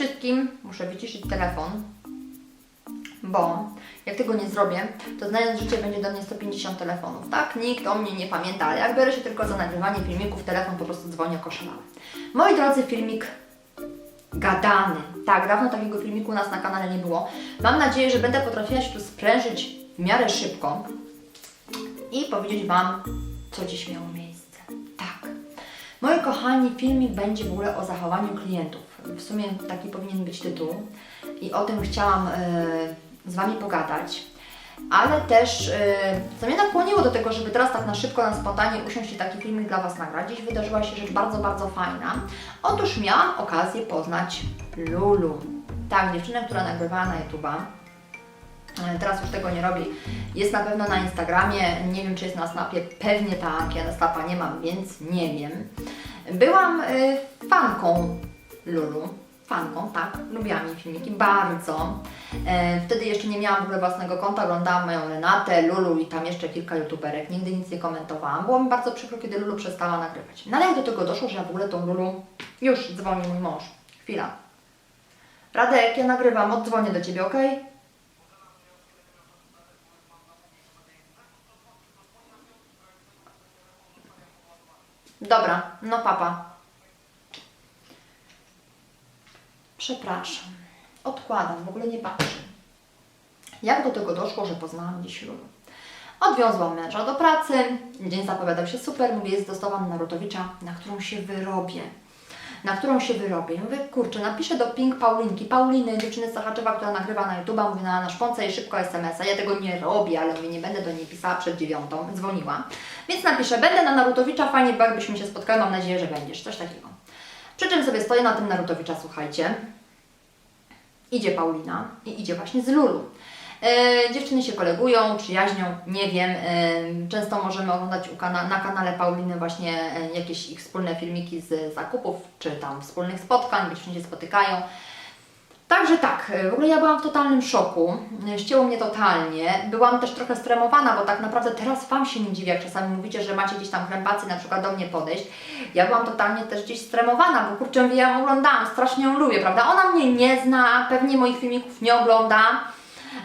wszystkim muszę wyciszyć telefon, bo jak tego nie zrobię, to znając życie będzie do mnie 150 telefonów, tak? Nikt o mnie nie pamięta, ale jak biorę się tylko za nagrywanie filmików, telefon po prostu dzwoni jako szalony. Moi drodzy, filmik gadany. Tak, dawno takiego filmiku u nas na kanale nie było. Mam nadzieję, że będę potrafiła się tu sprężyć w miarę szybko i powiedzieć Wam, co dziś miało miejsce. Tak. Moi kochani, filmik będzie w ogóle o zachowaniu klientów. W sumie taki powinien być tytuł i o tym chciałam e, z Wami pogadać. Ale też, e, co mnie nakłoniło do tego, żeby teraz tak na szybko, na spontanie usiąść i taki filmik dla Was nagrać, dziś wydarzyła się rzecz bardzo, bardzo fajna. Otóż miałam okazję poznać Lulu. Tak, dziewczynę, która nagrywała na YouTube'a. E, Teraz już tego nie robi. Jest na pewno na Instagramie, nie wiem czy jest na Snapie, pewnie tak, ja na Snapa nie mam, więc nie wiem. Byłam fanką Lulu, fanką, tak, lubiłam jej filmiki bardzo. E, wtedy jeszcze nie miałam w ogóle własnego konta, oglądałam moją Renatę, Lulu i tam jeszcze kilka youtuberek, nigdy nic nie komentowałam. Było mi bardzo przykro, kiedy Lulu przestała nagrywać. No ale jak do tego doszło, że ja w ogóle tą Lulu, już dzwoni mój mąż, chwila. Radek, ja nagrywam, oddzwonię do Ciebie, okej? Dobra, no papa. Przepraszam. Odkładam, w ogóle nie patrzę. Jak do tego doszło, że poznałam dziś Lulu? Odwiozłam męża do pracy, dzień zapowiadał się super, mówię, jest dostawany Narutowicza, na którą się wyrobię. Na którą się wyrobię. Mówię, kurczę, napiszę do Pink Paulinki, Pauliny, dziewczyny Sachaczewa, która nagrywa na YouTube'a, mówię, na, na szponce i szybko SMS-a. Ja tego nie robię, ale mówię, nie będę do niej pisała przed dziewiątą, dzwoniła. Więc napiszę, będę na Narutowicza, fajnie, jakbyśmy się spotkały, mam nadzieję, że będziesz, coś takiego. Przy czym sobie stoję na tym Narutowicza, słuchajcie, idzie Paulina i idzie właśnie z Lulu. E, dziewczyny się kolegują, przyjaźnią, nie wiem. E, często możemy oglądać kana- na kanale Pauliny właśnie e, jakieś ich wspólne filmiki z zakupów, czy tam wspólnych spotkań, gdzie się spotykają. Także tak, e, w ogóle ja byłam w totalnym szoku, e, ścięło mnie totalnie, byłam też trochę stremowana, bo tak naprawdę teraz Wam się nie dziwię, jak czasami mówicie, że macie gdzieś tam krępacji na przykład do mnie podejść. Ja byłam totalnie też gdzieś stremowana, bo kurczę, ja ją oglądałam, strasznie ją lubię, prawda? Ona mnie nie zna, pewnie moich filmików nie ogląda,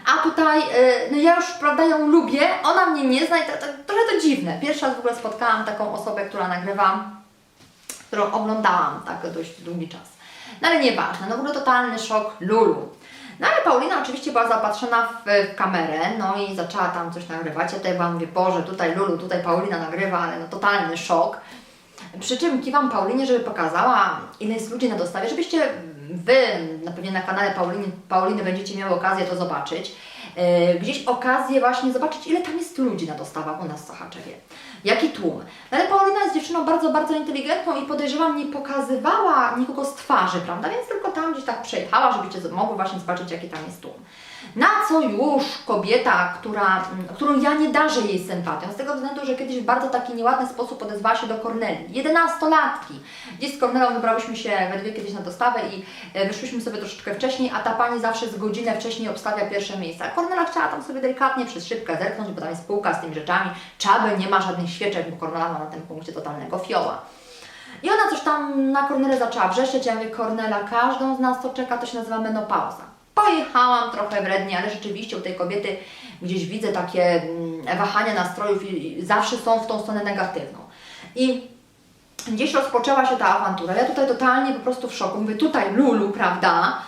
a tutaj, e, no ja już, prawda, ją lubię, ona mnie nie zna i to, to, trochę to dziwne. Pierwszy raz w ogóle spotkałam taką osobę, która nagrywa, którą oglądałam tak dość długi czas. No ale nieważne, no ogóle totalny szok Lulu. No ale Paulina oczywiście była zapatrzona w, w kamerę, no i zaczęła tam coś nagrywać. Ja tutaj byłam, mówię, Boże, tutaj Lulu, tutaj Paulina nagrywa, ale no totalny szok. Przy czym kiwam Paulinie, żeby pokazała, ile jest ludzi na dostawie, żebyście Wy, na pewnie na kanale Pauliny, Pauliny będziecie miały okazję to zobaczyć. Yy, gdzieś okazję właśnie zobaczyć, ile tam jest ludzi na dostawach u nas w Sochaczewie. Jaki tłum. No ale Paulina jest dziewczyną bardzo, bardzo inteligentną i podejrzewam, nie pokazywała nikogo z twarzy, prawda? Więc tylko tam gdzieś tak przejechała, żebyście mogły właśnie zobaczyć, jaki tam jest tłum. Na co już kobieta, która, m, którą ja nie darzę jej sympatią, z tego względu, że kiedyś w bardzo taki nieładny sposób odezwała się do Korneli. Jedenastolatki. Gdzieś z Kornelą wybrałyśmy się we dwie kiedyś na dostawę i e, wyszłyśmy sobie troszeczkę wcześniej, a ta pani zawsze z godzinę wcześniej obstawia pierwsze miejsca. Kornela chciała tam sobie delikatnie przez szybkę zerknąć, bo tam jest półka z tymi rzeczami. Czaby, nie ma żadnych świeczek, bo Kornela ma na tym punkcie totalnego fioła. I ona coś tam na Kornelę zaczęła wrzeszczeć, ja mówię, Kornela, każdą z nas to czeka, to się nazywa menopauza. Pojechałam trochę wrednie, ale rzeczywiście u tej kobiety gdzieś widzę takie mm, wahania nastrojów i zawsze są w tą stronę negatywną. I gdzieś rozpoczęła się ta awantura. Ja tutaj totalnie po prostu w szoku. Mówię, tutaj Lulu, prawda?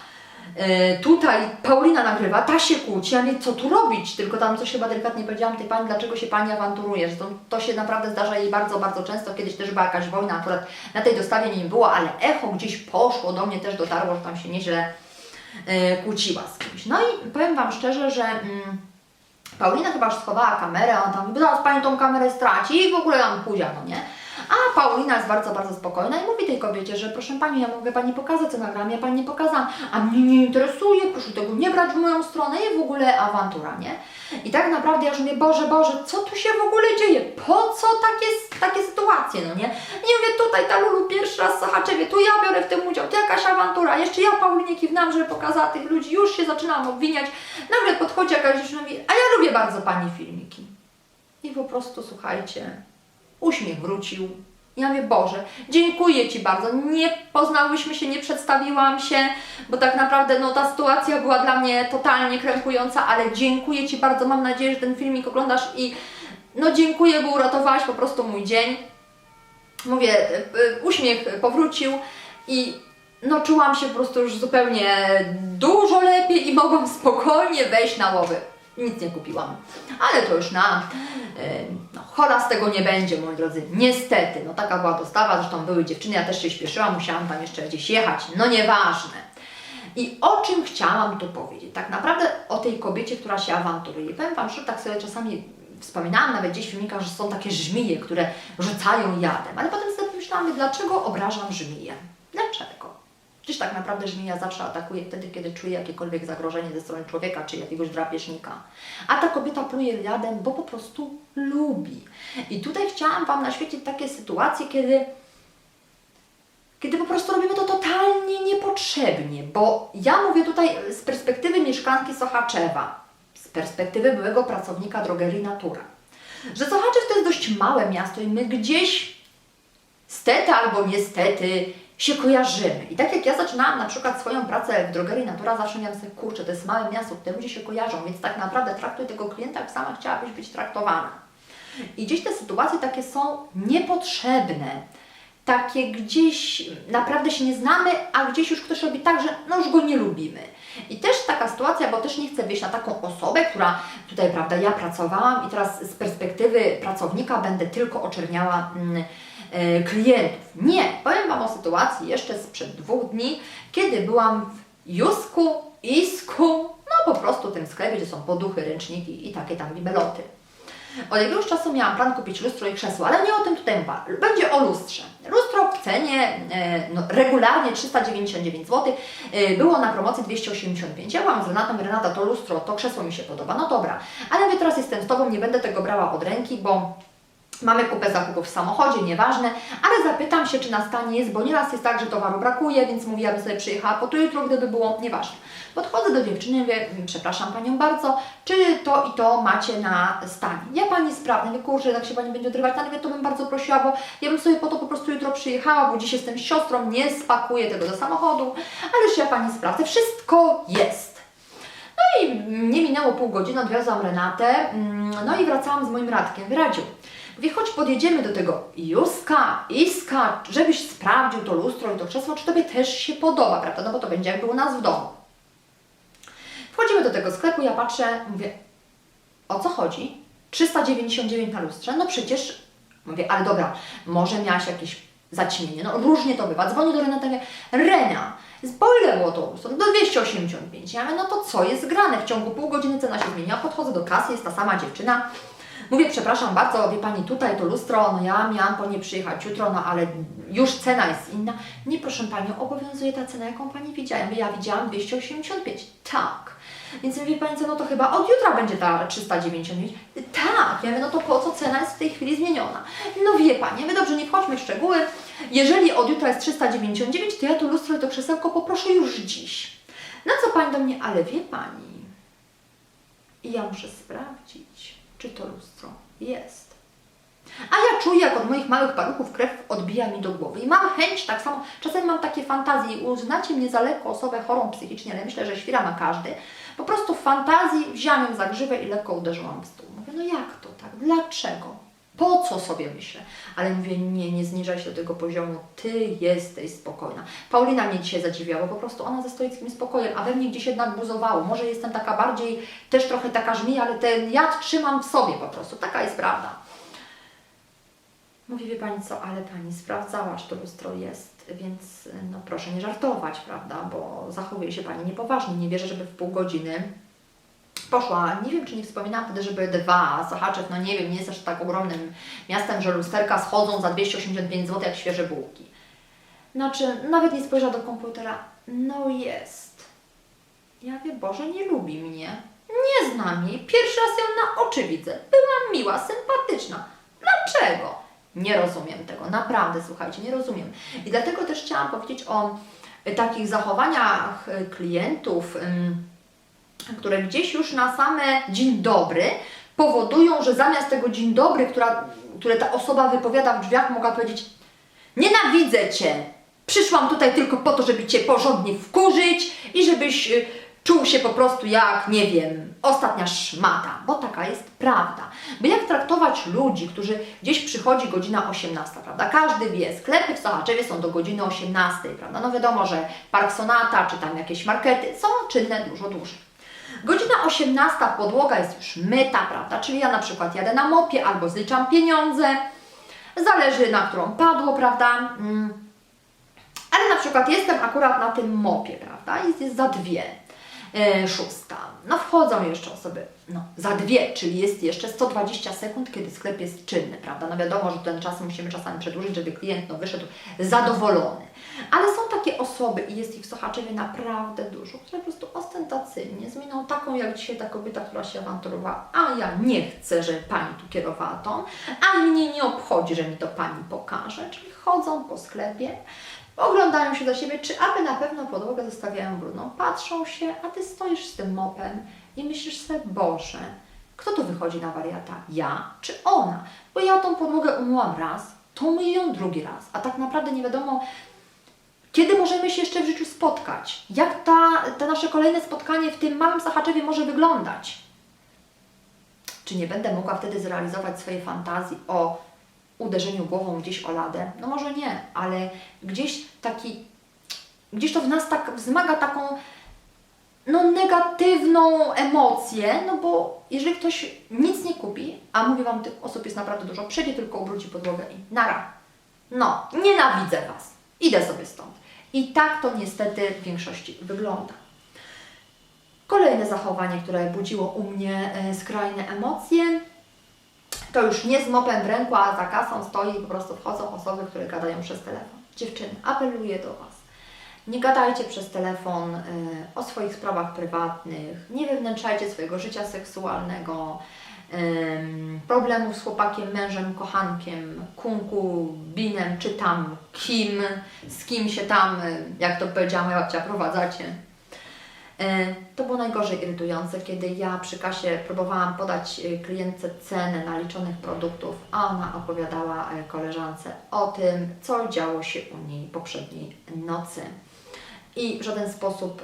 Yy, tutaj Paulina nagrywa, ta się kłóci, ja mówię, co tu robić? Tylko tam coś chyba delikatnie powiedziałam tej pani, dlaczego się pani awanturuje, to, to się naprawdę zdarza jej bardzo, bardzo często. Kiedyś też była jakaś wojna, akurat na tej dostawie nie było, ale echo gdzieś poszło, do mnie też dotarło, że tam się nieźle kłóciła z kimś. No i powiem Wam szczerze, że mm, Paulina chyba już schowała kamerę, on tam, zaraz Pani tą kamerę straci i w ogóle nam chudzia, no nie? A Paulina jest bardzo, bardzo spokojna i mówi tej kobiecie, że proszę Pani, ja mogę Pani pokazać, co nagrałam, ja Pani nie pokazałam, a mnie nie interesuje, proszę tego nie brać w moją stronę i w ogóle awantura, nie? I tak naprawdę ja już mówię, Boże, Boże, co tu się w ogóle dzieje? Po co takie, takie sytuacje, no nie? Nie mówię, tutaj ta Lulu pierwszy raz w Sochaczewie, tu ja biorę w tym udział, tu jakaś awantura, jeszcze ja Paulinie kiwnęłam, żeby pokazała tych ludzi, już się zaczynałam obwiniać, nagle podchodzi jakaś dziewczyna i mówi, a ja lubię bardzo Pani filmiki. I po prostu, słuchajcie, uśmiech wrócił ja mówię, Boże, dziękuję Ci bardzo. Nie poznałyśmy się, nie przedstawiłam się, bo tak naprawdę no, ta sytuacja była dla mnie totalnie krępująca, ale dziękuję Ci bardzo. Mam nadzieję, że ten filmik oglądasz i no dziękuję, bo uratowałaś po prostu mój dzień. Mówię, y, y, uśmiech powrócił i no czułam się po prostu już zupełnie dużo lepiej i mogłam spokojnie wejść na łowy. Nic nie kupiłam. Ale to już na... y, No, chora z tego nie będzie, moi drodzy. Niestety, no taka była dostawa, zresztą były dziewczyny, ja też się śpieszyłam, musiałam tam jeszcze gdzieś jechać. No nieważne. I o czym chciałam tu powiedzieć? Tak naprawdę o tej kobiecie, która się awanturuje. Powiem Wam, że tak sobie czasami wspominałam nawet gdzieś w filmikach, że są takie żmije, które rzucają jadem. Ale potem sobie pomyślałam, dlaczego obrażam żmiję? Dlaczego? Przecież tak naprawdę żmija zawsze atakuje wtedy, kiedy czuje jakiekolwiek zagrożenie ze strony człowieka czy jakiegoś drapieżnika. A ta kobieta pluje jadem, bo po prostu lubi. I tutaj chciałam Wam naświecić takie sytuacje, kiedy kiedy po prostu robimy to totalnie niepotrzebnie, bo ja mówię tutaj z perspektywy mieszkanki Sochaczewa, z perspektywy byłego pracownika drogerii Natura, że Sochaczew to jest dość małe miasto i my gdzieś stety albo niestety się kojarzymy. I tak jak ja zaczynałam na przykład swoją pracę w drogerii Natura, zawsze miałam sobie, kurczę, to jest małe miasto, te ludzie się kojarzą, więc tak naprawdę traktuj tego klienta, jak sama chciałabyś być traktowana. I gdzieś te sytuacje takie są niepotrzebne. Takie gdzieś naprawdę się nie znamy, a gdzieś już ktoś robi tak, że no już go nie lubimy. I też taka sytuacja, bo też nie chcę wyjść na taką osobę, która tutaj, prawda, ja pracowałam i teraz z perspektywy pracownika będę tylko oczerniała mm, klientów. Nie, powiem Wam o sytuacji jeszcze sprzed dwóch dni, kiedy byłam w Jusku, Isku, no po prostu tym sklepie, gdzie są poduchy, ręczniki i takie tam bibeloty. Od jakiegoś czasu miałam plan kupić lustro i krzesło, ale nie o tym tutaj mowa. Będzie o lustrze. Lustro w cenie e, no, regularnie 399 zł, e, było na promocji 285. Ja byłam z Renatą, Renata to lustro, to krzesło mi się podoba, no dobra. Ale mówię, teraz jestem z Tobą, nie będę tego brała od ręki, bo Mamy kupę zakupów w samochodzie, nieważne, ale zapytam się, czy na stanie jest, bo nieraz jest tak, że towaru brakuje, więc ja bym sobie przyjechała po to jutro, gdyby było, nieważne. Podchodzę do dziewczyny, mówię, przepraszam Panią bardzo, czy to i to macie na stanie? Ja Pani sprawdzę, mówię, kurczę, jak się Pani będzie odrywać, na mówię, to bym bardzo prosiła, bo ja bym sobie po to po prostu jutro przyjechała, bo dziś jestem siostrą, nie spakuję tego do samochodu, ale że ja Pani sprawdzę, wszystko jest. No i nie minęło pół godziny, odwiozłam Renatę, mm, no i wracałam z moim Radkiem, wyradził. Mówię, choć podjedziemy do tego Juska, Iska, żebyś sprawdził to lustro i to krzesło, czy Tobie też się podoba, prawda? No bo to będzie jakby u nas w domu. Wchodzimy do tego sklepu, ja patrzę, mówię, o co chodzi? 399 na lustrze? No przecież, mówię, ale dobra, może miałaś jakieś zaćmienie, no różnie to bywa. Dzwonię do Renaty, mówię, Rena, ile było to lustro? Do 285. Ja mówię, no to co jest grane? W ciągu pół godziny cena się zmieniła, podchodzę do kasy, jest ta sama dziewczyna, Mówię, przepraszam bardzo, wie Pani, tutaj to lustro, no ja miałam po nie przyjechać jutro, no ale już cena jest inna. Nie, proszę Panią, obowiązuje ta cena, jaką Pani widziała. Ja widziałam 285. Tak. Więc ja mówię, Pani co, no to chyba od jutra będzie ta 399. Tak. Ja mówię, no to po co cena jest w tej chwili zmieniona? No wie Pani, ja mówię, dobrze, nie wchodźmy w szczegóły. Jeżeli od jutra jest 399, to ja to lustro i to krzesełko poproszę już dziś. Na co Pani do mnie, ale wie Pani, i ja muszę sprawdzić czy to lustro jest. A ja czuję, jak od moich małych paluchów krew odbija mi do głowy. I mam chęć, tak samo, czasem mam takie fantazje i uznacie mnie za lekko osobę chorą psychicznie, ale myślę, że świra ma każdy. Po prostu w fantazji wziąłem za grzywę i lekko uderzyłam w stół. Mówię, no jak to tak? Dlaczego? Po co sobie myślę? Ale mówię, nie, nie zniżaj się do tego poziomu, Ty jesteś spokojna. Paulina mnie dzisiaj zadziwiała, bo po prostu ona ze stoickim spokojem, a we mnie gdzieś jednak buzowało. Może jestem taka bardziej, też trochę taka żmija, ale ten jad trzymam w sobie po prostu. Taka jest prawda. Mówi, wie Pani co, ale Pani sprawdzała, czy to lustro jest, więc no proszę nie żartować, prawda, bo zachowuje się Pani niepoważnie. Nie wierzę, żeby w pół godziny poszła, nie wiem czy nie wspominałam wtedy, żeby dwa, Sochaczew, no nie wiem, nie jest aż tak ogromnym miastem, że lusterka schodzą za 285 zł jak świeże bułki. Znaczy, nawet nie spojrzała do komputera, no jest. Ja wiem, Boże, nie lubi mnie. Nie znam jej, pierwszy raz ją na oczy widzę. Była miła, sympatyczna. Dlaczego? Nie rozumiem tego, naprawdę, słuchajcie, nie rozumiem. I dlatego też chciałam powiedzieć o takich zachowaniach y, klientów, które gdzieś już na same dzień dobry powodują, że zamiast tego dzień dobry, która, które ta osoba wypowiada w drzwiach, mogła powiedzieć Nienawidzę Cię! Przyszłam tutaj tylko po to, żeby Cię porządnie wkurzyć i żebyś y, czuł się po prostu jak, nie wiem, ostatnia szmata, bo taka jest prawda. Bo jak traktować ludzi, którzy gdzieś przychodzi godzina 18, prawda? Każdy wie, sklepy w Sochaczewie są do godziny 18, prawda? No wiadomo, że Park Sonata czy tam jakieś markety są czynne dużo dłużej. Godzina 18, podłoga jest już myta, prawda? Czyli ja na przykład jadę na mopie albo zliczam pieniądze, zależy na którą padło, prawda? Mm. Ale na przykład jestem akurat na tym mopie, prawda? Jest, jest za dwie, e, szósta. No wchodzą jeszcze osoby, no za dwie, czyli jest jeszcze 120 sekund, kiedy sklep jest czynny, prawda? No wiadomo, że ten czas musimy czasami przedłużyć, żeby klient no, wyszedł zadowolony. Ale są takie osoby i jest ich w Sochaczewie naprawdę dużo, które po prostu ostentacyjnie z miną taką jak dzisiaj ta kobieta, która się awanturowała, a ja nie chcę, że Pani tu kierowała tą, a mnie nie obchodzi, że mi to Pani pokaże, czyli chodzą po sklepie, oglądają się za siebie, czy aby na pewno podłogę zostawiają brudną, patrzą się, a Ty stoisz z tym mopem i myślisz sobie, Boże, kto tu wychodzi na wariata? Ja czy ona? Bo ja tą podłogę umyłam raz, to myję ją drugi raz, a tak naprawdę nie wiadomo, kiedy możemy się jeszcze w życiu spotkać? Jak ta, to nasze kolejne spotkanie w tym małym Sachaczewie może wyglądać? Czy nie będę mogła wtedy zrealizować swojej fantazji o uderzeniu głową gdzieś o ladę? No może nie, ale gdzieś taki, gdzieś to w nas tak wzmaga taką no negatywną emocję, no bo jeżeli ktoś nic nie kupi, a mówię Wam, tych osób jest naprawdę dużo, przyjdzie tylko ubrudzi podłogę i nara. No, nienawidzę Was. Idę sobie stąd. I tak to niestety w większości wygląda. Kolejne zachowanie, które budziło u mnie e, skrajne emocje, to już nie z mopem w ręku, a za kasą stoi i po prostu wchodzą osoby, które gadają przez telefon. Dziewczyny, apeluję do Was. Nie gadajcie przez telefon y, o swoich sprawach prywatnych, nie wewnętrzajcie swojego życia seksualnego, ym, problemów z chłopakiem, mężem, kochankiem, kunkubinem, czy tam kim, z kim się tam, y, jak to powiedziała moja babcia, prowadzacie. Y, To było najgorzej irytujące, kiedy ja przy kasie próbowałam podać y, klientce cenę naliczonych produktów, a ona opowiadała y, koleżance o tym, co działo się u niej poprzedniej nocy. I w żaden sposób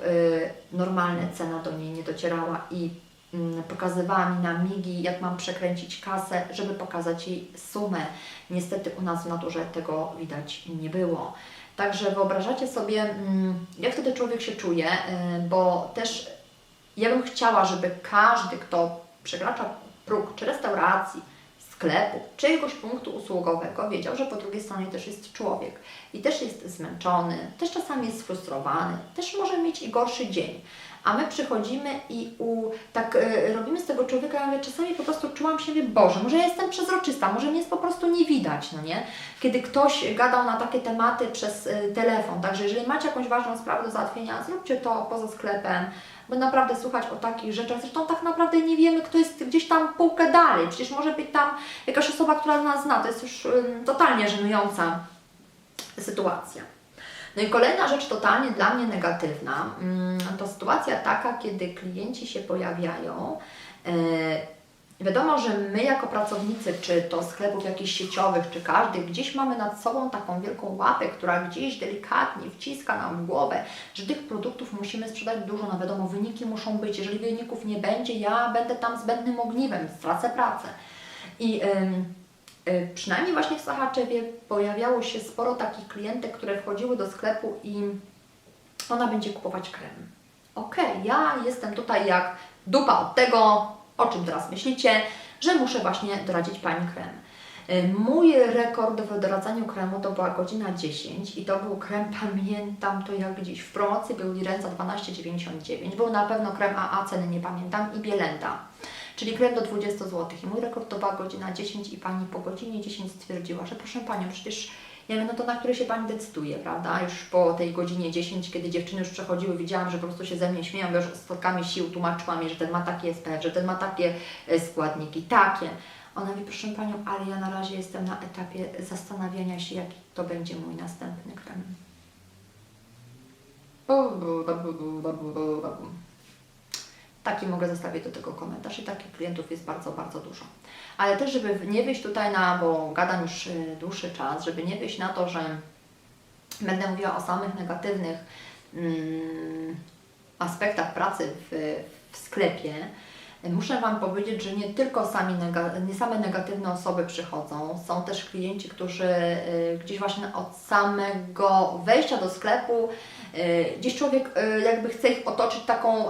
normalna cena do niej nie docierała i mm, pokazywała mi na migi, jak mam przekręcić kasę, żeby pokazać jej sumę. Niestety u nas w naturze tego widać nie było. Także wyobrażacie sobie, mm, jak wtedy człowiek się czuje, y, bo też ja bym chciała, żeby każdy, kto przekracza próg czy restauracji, sklepu, czy jakiegoś punktu usługowego, wiedział, że po drugiej stronie też jest człowiek i też jest zmęczony, też czasami jest sfrustrowany, też może mieć i gorszy dzień. A my przychodzimy i u, tak y, robimy z tego człowieka, mówię, czasami po prostu czułam się, Boże, może ja jestem przezroczysta, może mnie jest po prostu nie widać, no nie? Kiedy ktoś gadał na takie tematy przez y, telefon, także jeżeli macie jakąś ważną sprawę do załatwienia, zróbcie to poza sklepem, bo naprawdę słuchać o takich rzeczach, zresztą tak naprawdę nie wiemy, kto jest gdzieś tam półkę dalej, przecież może być tam jakaś osoba, która nas zna, to jest już totalnie żenująca sytuacja. No i kolejna rzecz totalnie dla mnie negatywna, to sytuacja taka, kiedy klienci się pojawiają. E, Wiadomo, że my jako pracownicy, czy to sklepów jakichś sieciowych, czy każdy, gdzieś mamy nad sobą taką wielką łapę, która gdzieś delikatnie wciska nam w głowę, że tych produktów musimy sprzedać dużo, no wiadomo, wyniki muszą być, jeżeli wyników nie będzie, ja będę tam zbędnym ogniwem, stracę pracę. I y, przynajmniej właśnie w Sachaczewie pojawiało się sporo takich klientek, które wchodziły do sklepu i ona będzie kupować krem. Okej, ja jestem tutaj jak dupa od tego, o czym teraz myślicie, że muszę właśnie doradzić Pani krem. Y, Mój rekord w doradzaniu kremu to była godzina 10 i to był krem, pamiętam to jak gdzieś w promocji był Lirenza 12,99, był na pewno krem AA, ceny nie pamiętam i Bielenda, czyli krem do 20 zł i mój rekord to była godzina 10 i Pani po godzinie 10 stwierdziła, że proszę Panią, przecież ja wiem, no to na które się Pani decyduje, prawda? Już po tej godzinie 10, kiedy dziewczyny już przechodziły, widziałam, że po prostu się ze mnie śmieją, bo już spotkami sił tłumaczyłam jej, że ten ma takie SPF, że ten ma takie e, składniki, takie. Ona mówi, proszę Panią, ale ja na razie jestem na etapie zastanawiania się, jaki to będzie mój następny krem. Taki mogę zostawić do tego komentarz i takich klientów jest bardzo, bardzo dużo. Ale też, żeby nie wyjść tutaj na, bo gadam już y, dłuższy czas, żeby nie wyjść na to, że będę mówiła o samych negatywnych mm, aspektach pracy w, w sklepie, muszę Wam powiedzieć, że nie tylko sami nie same negatywne osoby przychodzą, są też klienci, którzy y, gdzieś właśnie od samego wejścia do sklepu y, gdzieś człowiek y, jakby chce ich otoczyć taką,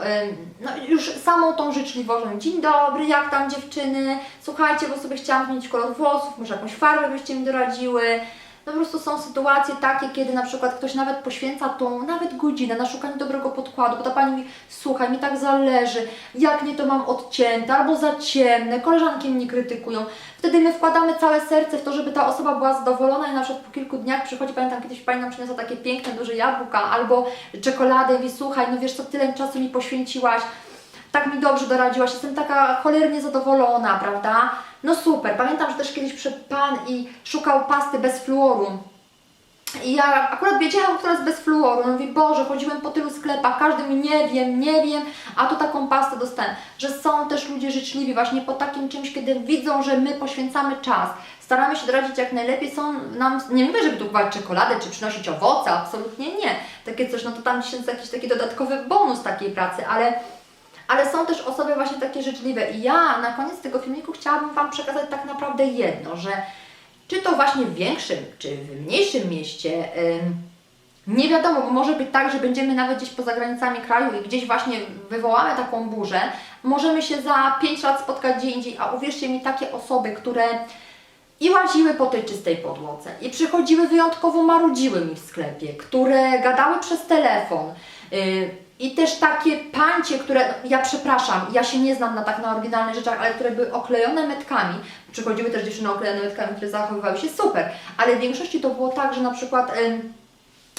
no już samą tą życzliwością. Dzień dobry, jak tam dziewczyny? Słuchajcie, bo sobie chciałam zmienić kolor włosów, może jakąś farbę byście mi doradziły. No po prostu są sytuacje takie, kiedy na przykład ktoś nawet poświęca tą nawet godzinę na szukanie dobrego podkładu, bo ta pani mi, słuchaj, mi tak zależy, jak nie to mam odcięte, albo za ciemne, koleżanki mnie krytykują. Wtedy my wkładamy całe serce w to, żeby ta osoba była zadowolona i na przykład po kilku dniach przychodzi, pamiętam kiedyś pani nam przyniosła takie piękne, duże jabłka albo czekoladę i mówi, słuchaj, no wiesz co, tyle czasu mi poświęciłaś, tak mi dobrze doradziłaś, jestem taka cholernie zadowolona, prawda? No super. Pamiętam, że też kiedyś przyszedł pan i szukał pasty bez fluoru. I ja akurat wiedziałam, która jest bez fluoru. No mówię, Boże, chodziłem po tylu sklepach, każdy mi nie wiem, nie wiem, a tu taką pastę dostałem. Że są też ludzie życzliwi właśnie po takim czymś, kiedy widzą, że my poświęcamy czas. Staramy się doradzić jak najlepiej, są nam, nie mówię, żeby tu kupować czekoladę, czy przynosić owoce, absolutnie nie. Takie coś, no to tam jest jakiś taki dodatkowy bonus takiej pracy, ale ale są też osoby właśnie takie życzliwe. I ja na koniec tego filmiku chciałabym Wam przekazać tak naprawdę jedno, że czy to właśnie w większym, czy w mniejszym mieście, nie wiadomo, bo może być tak, że będziemy nawet gdzieś poza granicami kraju i gdzieś właśnie wywołamy taką burzę, możemy się za 5 lat spotkać gdzie indziej, a uwierzcie mi, takie osoby, które i łaziły po tej czystej podłodze, i przychodziły wyjątkowo marudziły mi w sklepie, które gadały przez telefon, yy, i też takie pancie, które, ja przepraszam, ja się nie znam na tak na oryginalnych rzeczach, ale które były oklejone metkami. Przychodziły też dziewczyny oklejone metkami, które zachowywały się super, ale w większości to było tak, że na przykład.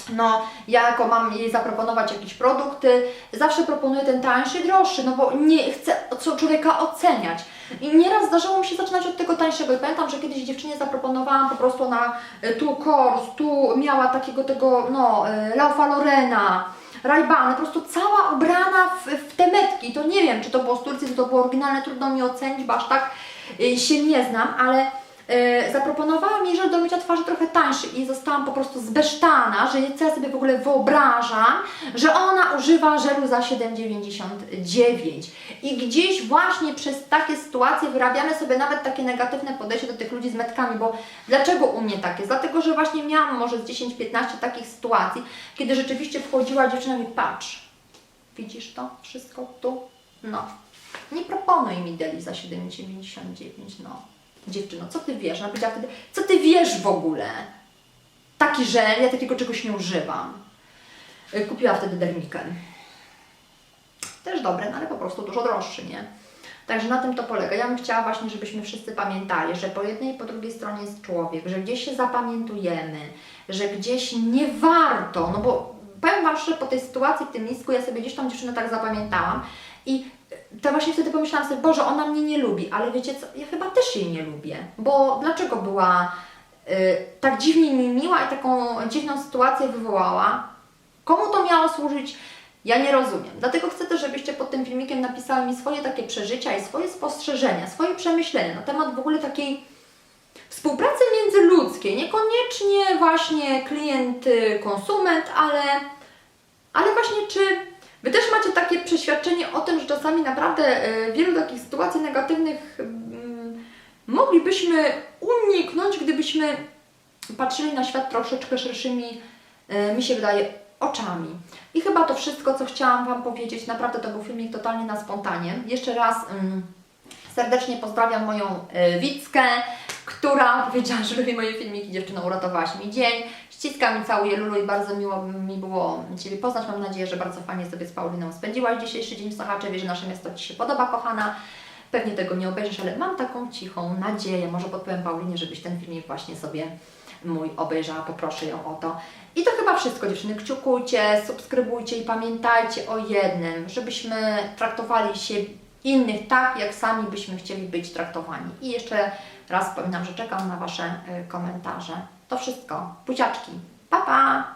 no, ja jako mam jej zaproponować jakieś produkty, zawsze proponuję ten tańszy, droższy, no bo nie chcę człowieka oceniać. I nieraz zdarzało mi się zaczynać od tego tańszego. I pamiętam, że kiedyś dziewczynie zaproponowałam po prostu na y, tu kors, tu miała takiego tego, no, y, Laufa Lorena, Rajbany, po prostu cała ubrana w, w te metki. To nie wiem, czy to było z Turcji, czy to było oryginalne, trudno mi ocenić, bo aż tak y, się nie znam, ale y, zaproponowałam jej żel do mycia twarzy trochę tańszy i zostałam po prostu zbesztana, że co ja sobie w ogóle wyobrażam, że ona używa żelu za 7,99 i gdzieś właśnie przez takie sytuacje wyrabiamy sobie nawet takie negatywne podejście do tych ludzi z metkami, bo dlaczego u mnie tak jest? Dlatego, że właśnie miałam może z 10-15 takich sytuacji, kiedy rzeczywiście wchodziła dziewczyna i patrz, widzisz to wszystko tu? No. Nie proponuj mi deli za 7,99, no. Dziewczyno, co ty wiesz? Ona powiedziała wtedy, co ty wiesz w ogóle? Taki żel, ja takiego czegoś nie używam. Y, Kupiła wtedy dermiken. Też dobre, no ale po prostu dużo droższy, nie? Także na tym to polega. Ja bym chciała właśnie, żebyśmy wszyscy pamiętali, że po jednej i po drugiej stronie jest człowiek, że gdzieś się zapamiętujemy, że gdzieś nie warto, no bo powiem Wam po tej sytuacji w tym nisku ja sobie gdzieś tą dziewczynę tak zapamiętałam i to właśnie wtedy pomyślałam sobie, Boże, ona mnie nie lubi, ale wiecie co, ja chyba też jej nie lubię, bo dlaczego była y, tak dziwnie mi miła i taką dziwną sytuację wywołała? Komu to miało służyć? Ja nie rozumiem. Dlatego chcę też, żebyście pod tym filmikiem napisali mi swoje takie przeżycia i swoje spostrzeżenia, swoje przemyślenia na temat w ogóle takiej współpracy międzyludzkiej. Niekoniecznie właśnie klient, y, ale, ale właśnie czy Wy też macie takie przeświadczenie o tym, że czasami naprawdę y, wielu takich sytuacji negatywnych mm, moglibyśmy uniknąć, gdybyśmy patrzyli na świat troszeczkę szerszymi, y, mi się wydaje, oczami. I chyba to wszystko, co chciałam Wam powiedzieć. Naprawdę to był filmik totalnie na spontanie. Jeszcze raz mm, serdecznie pozdrawiam moją y, Wickę, która powiedziała, że lubi moje filmiki. Dziewczyno, uratowałaś mi dzień. Ściskam i całuję Lulu i bardzo miło mi było Ciebie poznać. Mam nadzieję, że bardzo fajnie sobie z Pauliną spędziłaś dzisiejszy dzień w Sochaczewie, że nasze miasto Ci się podoba, kochana. Pewnie tego nie obejrzysz, ale mam taką cichą nadzieję. Może podpowiem Paulinie, żebyś ten filmik właśnie sobie mój obejrzała, poproszę ją o to. I to chyba wszystko, dziewczyny. Kciukujcie, subskrybujcie i pamiętajcie o jednym, żebyśmy traktowali się innych tak, jak sami byśmy chcieli być traktowani. I jeszcze raz wspominam, że czekam na Wasze y, komentarze. To wszystko. Buziaczki. Pa, pa!